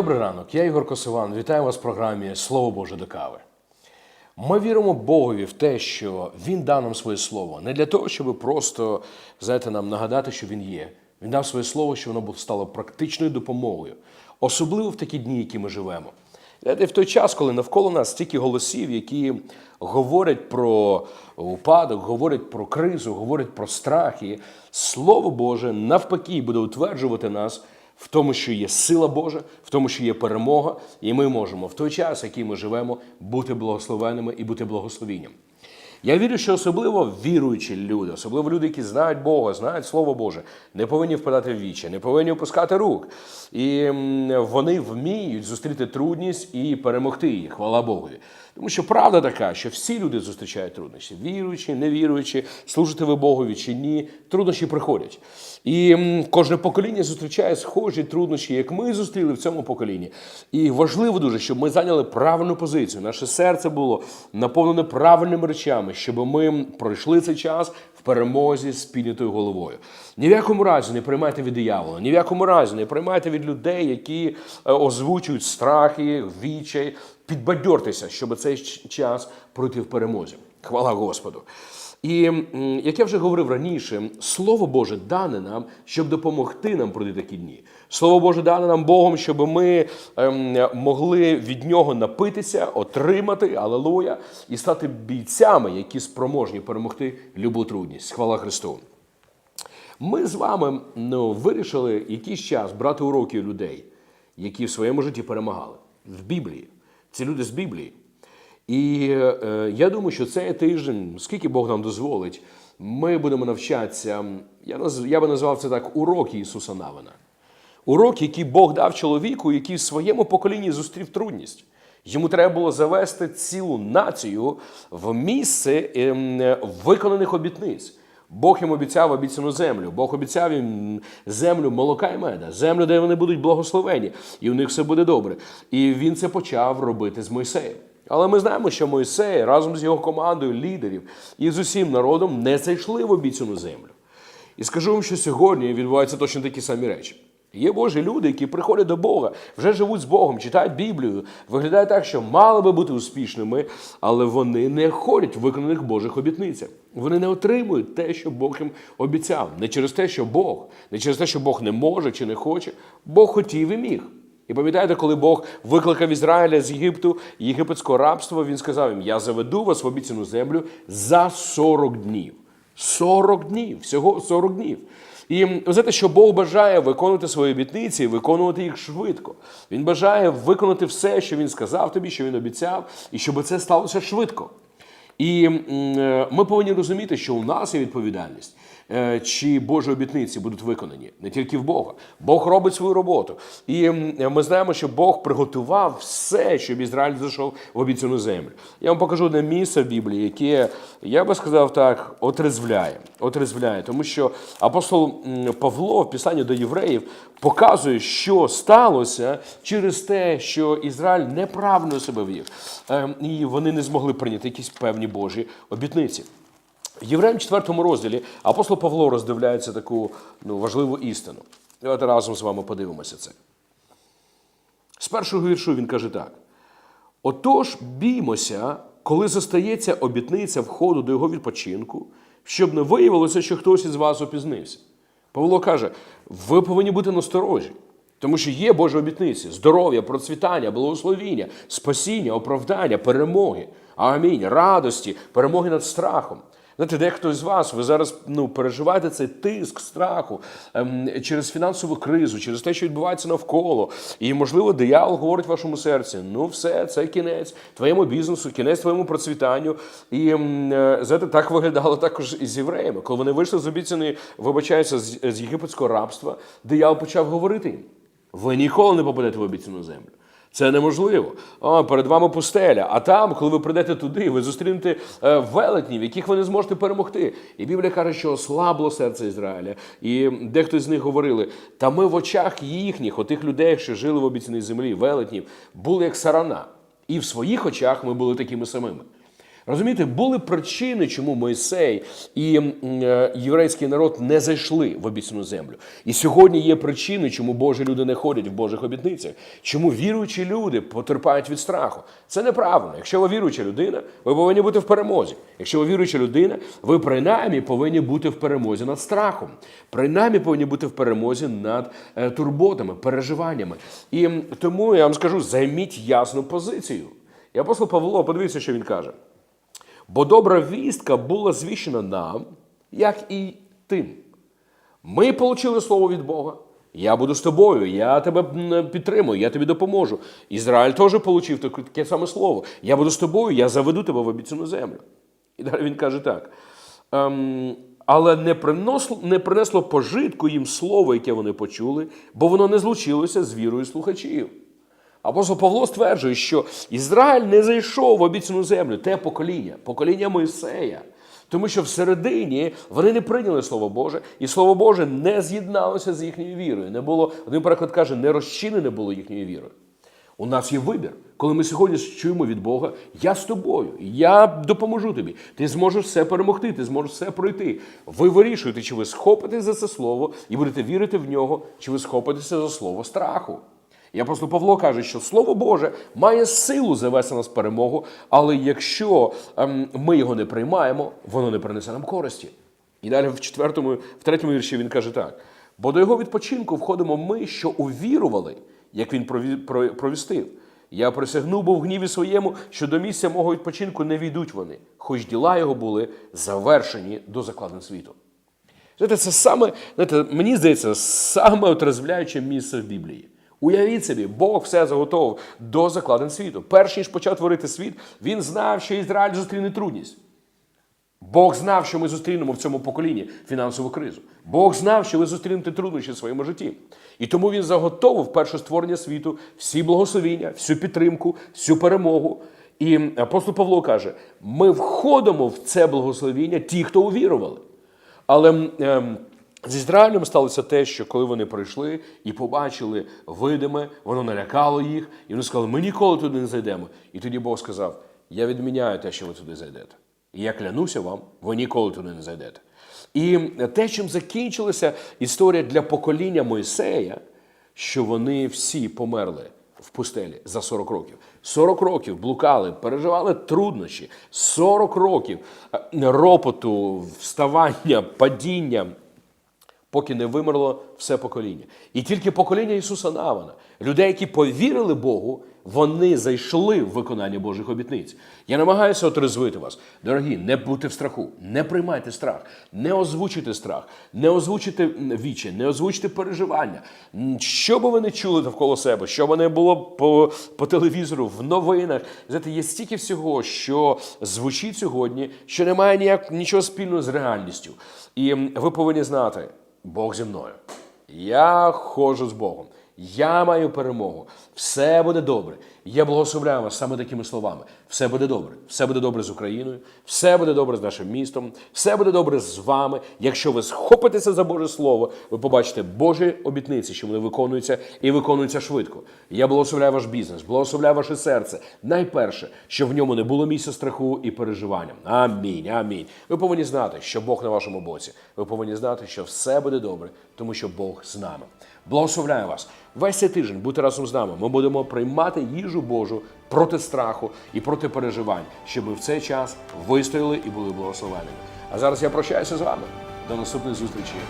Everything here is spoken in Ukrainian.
Добрий ранок, я Ігор Косиван. Вітаю вас в програмі Слово Боже до кави. Ми віримо Богові в те, що Він дав нам своє слово. Не для того, щоб просто знаєте, нам нагадати, що він є. Він дав своє слово, що воно стало практичною допомогою, особливо в такі дні, які ми живемо. Знаєте, в той час, коли навколо нас стільки голосів, які говорять про упадок, говорять про кризу, говорять про страхи, Слово Боже навпаки буде утверджувати нас в тому, що є сила Божа, в тому, що є перемога, і ми можемо в той час, який ми живемо, бути благословенними і бути благословенням. Я вірю, що особливо віруючі люди, особливо люди, які знають Бога, знають Слово Боже, не повинні впадати в вічі, не повинні опускати рук. І вони вміють зустріти трудність і перемогти її. Хвала Богові. Тому що правда така, що всі люди зустрічають труднощі, віруючі, невіруючі, служите ви Богові чи ні, труднощі приходять. І кожне покоління зустрічає схожі труднощі, як ми зустріли в цьому поколінні. І важливо дуже, щоб ми зайняли правильну позицію. Наше серце було наповнене правильними речами, щоб ми пройшли цей час в перемозі з піднятою головою. Ні в якому разі не приймайте від диявола, ні в якому разі не приймайте від людей, які е, озвучують страхи, вічай. Підбадьортеся, щоб цей час пройти в перемозі. Хвала Господу. І як я вже говорив раніше, Слово Боже дане нам, щоб допомогти нам пройти такі дні. Слово Боже дане нам Богом, щоб ми ем, могли від нього напитися, отримати, алелуя, і стати бійцями, які спроможні перемогти любу трудність. Хвала Христу. Ми з вами ну, вирішили якийсь час брати уроки людей, які в своєму житті перемагали в Біблії. Це люди з Біблії. І е, я думаю, що цей тиждень, скільки Бог нам дозволить, ми будемо навчатися. Я, наз, я би назвав це так уроки Ісуса Навина. Урок, який Бог дав чоловіку, який в своєму поколінні зустрів трудність. Йому треба було завести цілу націю в місце ем, виконаних обітниць. Бог їм обіцяв обіцяну землю. Бог обіцяв їм землю молока і меда, землю, де вони будуть благословені, і у них все буде добре. І він це почав робити з Мойсеєм. Але ми знаємо, що Мойсей разом з його командою лідерів і з усім народом не зайшли в обіцяну землю. І скажу вам, що сьогодні відбуваються точно такі самі речі. Є Божі люди, які приходять до Бога, вже живуть з Богом, читають Біблію, виглядає так, що мали би бути успішними, але вони не ходять в виконаних Божих обітницях. Вони не отримують те, що Бог їм обіцяв. Не через те, що Бог, не через те, що Бог не може чи не хоче. Бог хотів і міг. І пам'ятаєте, коли Бог викликав Ізраїля з Єгипту, єгипетського рабства, він сказав їм: Я заведу вас в обіцяну землю за 40 днів. 40 днів, всього 40 днів. І ви знаєте, що Бог бажає виконувати свої обітниці, і виконувати їх швидко. Він бажає виконати все, що він сказав тобі, що він обіцяв, і щоб це сталося швидко. І е, ми повинні розуміти, що у нас є відповідальність, чи Божі обітниці будуть виконані не тільки в Бога. Бог робить свою роботу. І ми знаємо, що Бог приготував все, щоб Ізраїль зайшов в обіцяну землю. Я вам покажу одне місце в Біблії, яке, я би сказав так, отрезвляє. отрезвляє. Тому що апостол Павло в Писанні до євреїв показує, що сталося через те, що Ізраїль неправильно себе вів. Ем, І вони не змогли прийняти якісь певні Божі обітниці. В Євреям 4 розділі апостол Павло роздивляється таку ну, важливу істину. Давайте разом з вами подивимося це. З першого віршу він каже так: Отож, біймося, коли застається обітниця входу до його відпочинку, щоб не виявилося, що хтось із вас опізнився. Павло каже: ви повинні бути насторожі, тому що є Божі обітниці: здоров'я, процвітання, благословіння, спасіння, оправдання, перемоги. Амінь, радості, перемоги над страхом. Знаєте, дехто з вас, ви зараз ну, переживаєте цей тиск страху ем, через фінансову кризу, через те, що відбувається навколо. І, можливо, диявол говорить в вашому серці: ну, все, це кінець твоєму бізнесу, кінець твоєму процвітанню. І е, знаєте, так виглядало також і з євреями. Коли вони вийшли з обіцяної, вибачаюся, з, з єгипетського рабства, диявол почав говорити їм: ви ніколи не попадете в обіцяну землю. Це неможливо. О, перед вами пустеля. А там, коли ви прийдете туди, ви зустрінете е, велетнів, яких ви не зможете перемогти. І Біблія каже, що ослабло серце Ізраїля. І дехто з них говорили: та ми в очах їхніх, отих людей, що жили в обіцяній землі, велетнів, були як сарана. І в своїх очах ми були такими самими. Розумієте, були причини, чому Мойсей і е, єврейський народ не зайшли в обіцяну землю. І сьогодні є причини, чому Божі люди не ходять в Божих обітницях, чому віруючі люди потерпають від страху. Це неправильно. Якщо ви віруюча людина, ви повинні бути в перемозі. Якщо ви віруюча людина, ви принаймні повинні бути в перемозі над страхом. Принаймні повинні бути в перемозі над е, турботами, переживаннями. І тому я вам скажу: займіть ясну позицію. І апостол Павло, подивіться, що він каже. Бо добра вістка була звіщена нам, як і тим. Ми отримали слово від Бога. Я буду з тобою, я тебе підтримую, я тобі допоможу. Ізраїль теж отримав таке саме слово. Я буду з тобою, я заведу тебе в обіцяну землю. І далі він каже так. Ем, але не принесло, не принесло пожитку їм слово, яке вони почули, бо воно не злучилося з вірою слухачів. Апостол Павло стверджує, що Ізраїль не зайшов в обіцяну землю, те покоління, покоління Мойсея. Тому що всередині вони не прийняли Слово Боже, і Слово Боже не з'єдналося з їхньою вірою. Не було, один переклад каже, не розчинене було їхньою вірою. У нас є вибір. Коли ми сьогодні чуємо від Бога, я з тобою, я допоможу тобі. Ти зможеш все перемогти, ти зможеш все пройти. Ви вирішуєте, чи ви схопитесь за це слово і будете вірити в нього, чи ви схопитеся за слово страху. І апостол Павло каже, що Слово Боже має силу завести нас в перемогу, але якщо ем, ми його не приймаємо, воно не принесе нам користі. І далі в четвертому, в третьому вірші він каже так: бо до його відпочинку входимо ми, що увірували, як він провістив. Я присягнув був гніві своєму, що до місця мого відпочинку не війдуть вони, хоч діла його були завершені до закладин світу. Знаєте, це саме, знаєте, мені здається, саме отрезвляюче місце в Біблії. Уявіть собі, Бог все заготовив до закладин світу. Перш ніж почав творити світ, він знав, що Ізраїль зустріне трудність. Бог знав, що ми зустрінемо в цьому поколінні фінансову кризу. Бог знав, що ви зустрінете труднощі в своєму житті. І тому він заготовив перше створення світу, всі благословіння, всю підтримку, всю перемогу. І апостол Павло каже: ми входимо в це благословіння, ті, хто увірували. Але ем, з Ізраїлем сталося те, що коли вони прийшли і побачили видиме, воно налякало їх, і вони сказали, ми ніколи туди не зайдемо. І тоді Бог сказав: Я відміняю те, що ви туди зайдете. І я клянуся вам, ви ніколи туди не зайдете. І те, чим закінчилася історія для покоління Мойсея, що вони всі померли в пустелі за 40 років. 40 років блукали, переживали труднощі, 40 років е, ропоту, вставання, падіння, поки не вимерло все покоління. І тільки покоління Ісуса Навана, людей, які повірили Богу, вони зайшли в виконання Божих обітниць. Я намагаюся отрезвити вас. Дорогі, не будьте в страху, не приймайте страх, не озвучуйте страх, не озвучуйте вічі, не озвучуйте переживання. Що би ви не чули навколо себе, що би не було по, по телевізору, в новинах. Знаєте, є стільки всього, що звучить сьогодні, що не має ніяк нічого спільного з реальністю. І ви повинні знати, Бог зі мною. Я ходжу з Богом. Я маю перемогу. Все буде добре. Я благословляю вас саме такими словами. Все буде добре. Все буде добре з Україною, все буде добре з нашим містом, все буде добре з вами. Якщо ви схопитеся за Боже Слово, ви побачите Божі обітниці, що вони виконуються і виконуються швидко. Я благословляю ваш бізнес, благословляю ваше серце. Найперше, що в ньому не було місця страху і переживання. Амінь. Амінь. Ви повинні знати, що Бог на вашому боці. Ви повинні знати, що все буде добре, тому що Бог з нами. Благословляю вас. Весь цей тиждень будьте разом з нами. Ми будемо приймати їжу Божу проти страху і проти переживань, щоб ми в цей час вистояли і були благословеними. А зараз я прощаюся з вами. До наступних зустрічей.